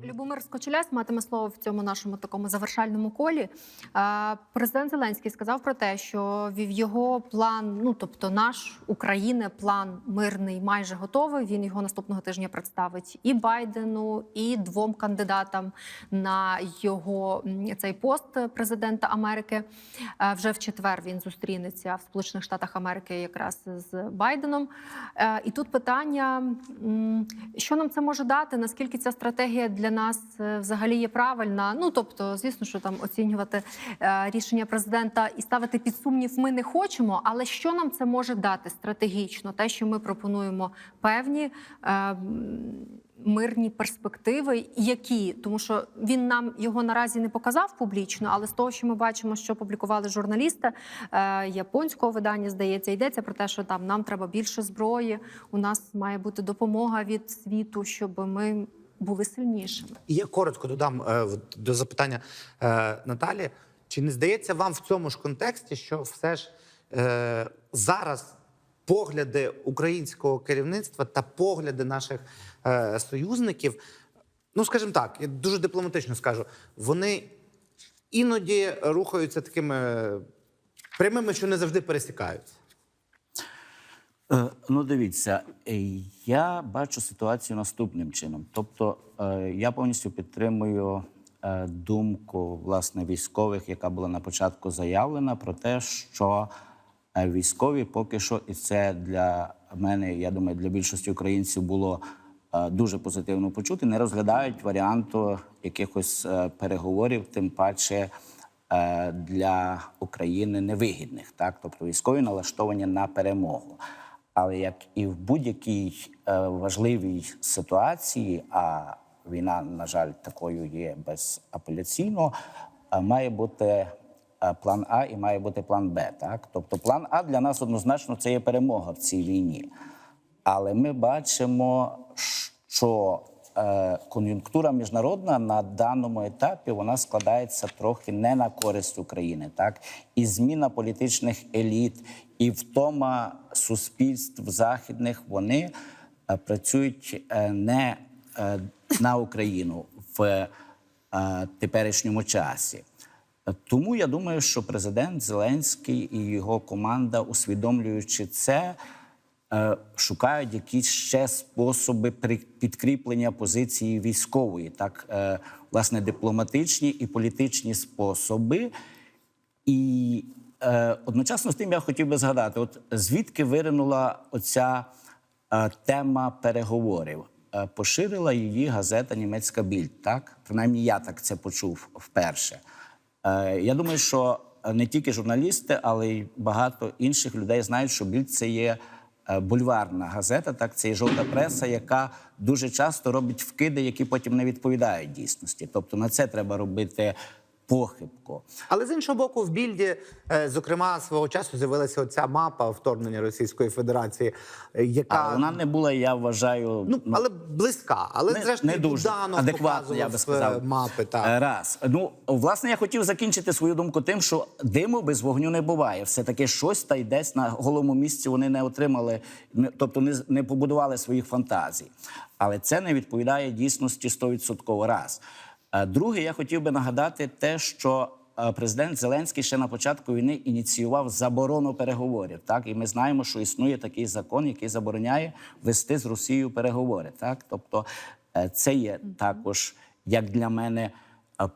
Любомир Скочеляс матиме слово в цьому нашому такому завершальному колі. Президент Зеленський сказав про те, що його план, ну тобто наш України, план мирний майже готовий. Він його наступного тижня представить і Байдену, і двом кандидатам на його цей пост президента Америки. Вже в четвер він зустрінеться в Сполучених Штатах Америки якраз з Байденом. І тут питання, що нам це може дати? Наскільки ця стратегія для нас е, взагалі є правильна? Ну тобто, звісно, що там оцінювати е, рішення президента і ставити під сумнів ми не хочемо. Але що нам це може дати стратегічно? Те, що ми пропонуємо певні. е, Мирні перспективи, які тому, що він нам його наразі не показав публічно, але з того, що ми бачимо, що публікували журналісти е, японського видання, здається, йдеться про те, що там нам треба більше зброї. У нас має бути допомога від світу, щоб ми були сильнішими. І я коротко додам е, до запитання е, Наталі. Чи не здається вам в цьому ж контексті, що все ж е, зараз погляди українського керівництва та погляди наших е, союзників, ну скажімо так, я дуже дипломатично скажу, вони іноді рухаються такими прямими, що не завжди пересікаються. Е, Ну, дивіться, е, я бачу ситуацію наступним чином. Тобто, е, я повністю підтримую думку власне військових, яка була на початку заявлена, про те, що військові поки що, і це для мене, я думаю, для більшості українців було дуже позитивно почути, не розглядають варіанту якихось переговорів, тим паче для України невигідних. Так, тобто військові налаштовані на перемогу. Але як і в будь-якій е, важливій ситуації, а війна, на жаль, такою є безапеляційно, е, має бути е, план А і має бути план Б. Так, тобто, план А для нас однозначно це є перемога в цій війні. Але ми бачимо, що кон'юнктура міжнародна на даному етапі вона складається трохи не на користь України, так і зміна політичних еліт, і втома суспільств західних вони е, працюють е, не е, на Україну в е, теперішньому часі. Тому я думаю, що президент Зеленський і його команда, усвідомлюючи це, е, шукають якісь ще способи при- підкріплення позиції військової, так е, власне дипломатичні і політичні способи. І е, одночасно з тим я хотів би згадати, от звідки виринула оця е, тема переговорів. Е, поширила її газета Німецька Більд, так? Принаймні я так це почув вперше. Е, я думаю, що не тільки журналісти, але й багато інших людей знають, що Більд це є е, бульварна газета, так це і жовта преса, яка дуже часто робить вкиди, які потім не відповідають дійсності. Тобто на це треба робити похибку. Але з іншого боку, в більді, е, зокрема, свого часу з'явилася оця мапа вторгнення Російської Федерації, е, яка А вона не була, я вважаю, ну але близька, але не, зрештою не дуже Буданов адекватно, я би сказав. мапи. Е, Так. Раз. Ну, власне, я хотів закінчити свою думку тим, що диму без вогню не буває. Все-таки щось та й десь на голому місці вони не отримали, не- тобто не, не побудували своїх фантазій. Але це не відповідає дійсності 100% раз. Е, Друге, я хотів би нагадати те, що е, президент Зеленський ще на початку війни ініціював заборону переговорів. Так, і ми знаємо, що існує такий закон, який забороняє вести з Росією переговори. Так, тобто е, це є також, як для мене,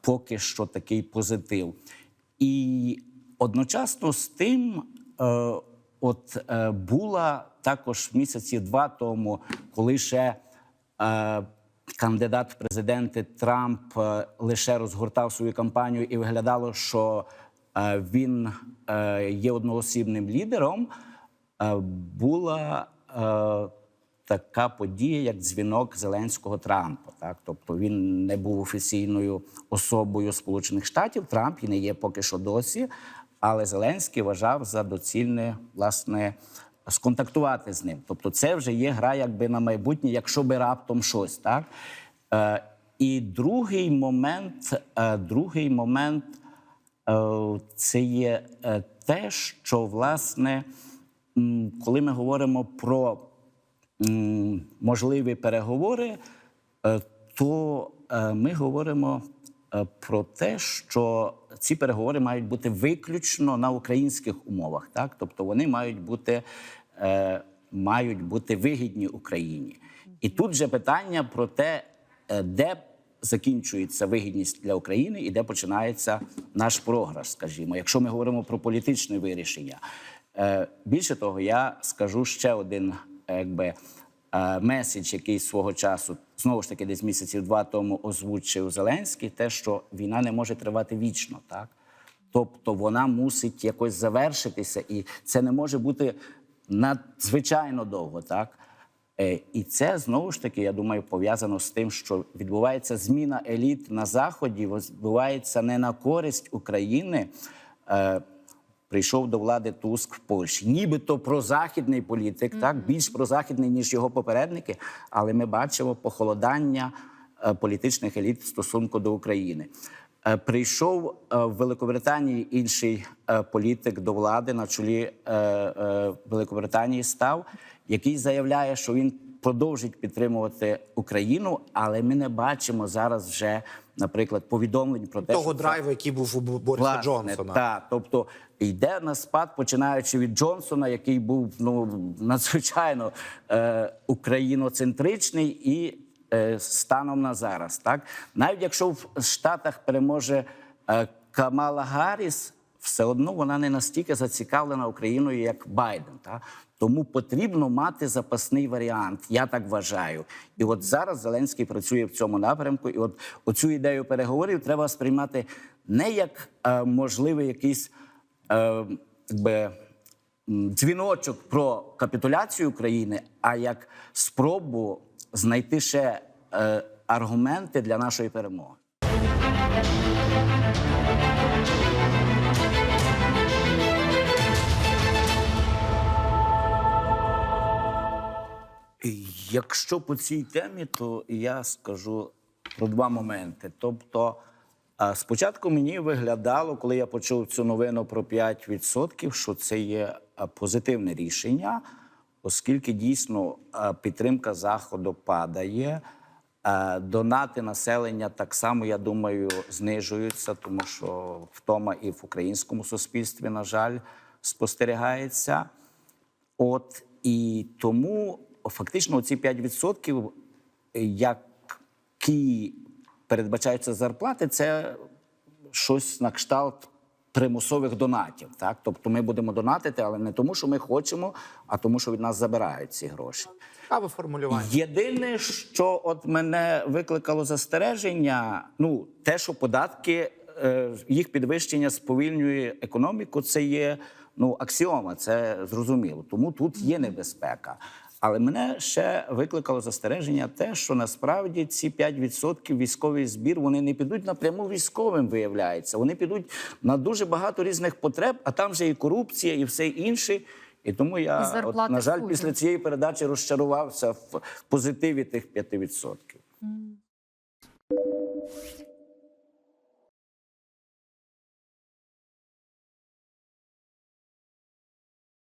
поки що такий позитив. І одночасно з тим, от була також місяці два тому, коли ще кандидат в президенти Трамп е, лише розгортав свою кампанію і виглядало, що е, він е, є одноосібним лідером, була така подія, як дзвінок Зеленського Трампа. Так? Тобто він не був офіційною особою Сполучених Штатів. Трамп і не є поки що досі. Але Зеленський вважав за доцільне власне сконтактувати з ним. Тобто, це вже є гра якби на майбутнє, якщо би раптом щось. Так? Е, і другий момент, е, другий момент е, це є е, те, що власне, коли ми говоримо про можливі переговори, е, то е, ми говоримо про те, що ці переговори мають бути виключно на українських умовах, так тобто вони мають бути, е, мають бути вигідні Україні. І тут же питання про те, е, де закінчується вигідність для України і де починається наш програш, скажімо, якщо ми говоримо про політичне вирішення. Е, Більше того, я скажу ще один е, якби, е, меседж, який свого часу знову ж таки десь місяців два тому озвучив Зеленський, те, що війна не може тривати вічно, так. Тобто вона мусить якось завершитися, і це не може бути надзвичайно довго, так? Е, І це знову ж таки, я думаю, пов'язано з тим, що відбувається зміна еліт на заході, відбувається не на користь України. Прийшов до влади Туск в Польщі, нібито прозахідний політик, так більш прозахідний ніж його попередники. Але ми бачимо похолодання е, політичних еліт в стосунку до України. Е, Прийшов е, в Великобританії інший політик до влади на чолі Великобританії став, який заявляє, що він продовжить підтримувати Україну, але ми не бачимо зараз вже, наприклад, повідомлень про те, Того що драйву, який був у Бориса Власне, Джонсона. Так, тобто йде на спад, починаючи від Джонсона, який був ну надзвичайно е, україноцентричний і е, станом на зараз. Так, навіть якщо в Штатах переможе е, Камала Гарріс, все одно вона не настільки зацікавлена Україною, як Байден. Так? Тому потрібно мати запасний варіант, я так вважаю. І от зараз Зеленський працює в цьому напрямку. І от оцю ідею переговорів треба сприймати не як е, можливий якийсь е, якби, дзвіночок про капітуляцію України, а як спробу знайти ще е, аргументи для нашої перемоги. Якщо по цій темі, то я скажу про два моменти. Тобто, спочатку мені виглядало, коли я почув цю новину про 5%, що це є позитивне рішення, оскільки дійсно підтримка заходу падає. Донати населення так само, я думаю, знижуються, тому що втома і в українському суспільстві, на жаль, спостерігається. От і тому фактично ці 5%, які передбачаються зарплати, це щось на кшталт примусових донатів. Так? Тобто ми будемо донатити, але не тому, що ми хочемо, а тому, що від нас забирають ці гроші. Цікаве формулювання. Єдине, що от мене викликало застереження, ну те, що податки, е, їх підвищення сповільнює економіку, це є ну аксіома, це зрозуміло. Тому тут є небезпека. Але мене ще викликало застереження те, що насправді ці 5% військовий збір вони не підуть напряму військовим, виявляється. Вони підуть на дуже багато різних потреб, а там же і корупція, і все інше. І тому І я, от, на жаль, суддям. після цієї передачі розчарувався в позитиві тих 5%.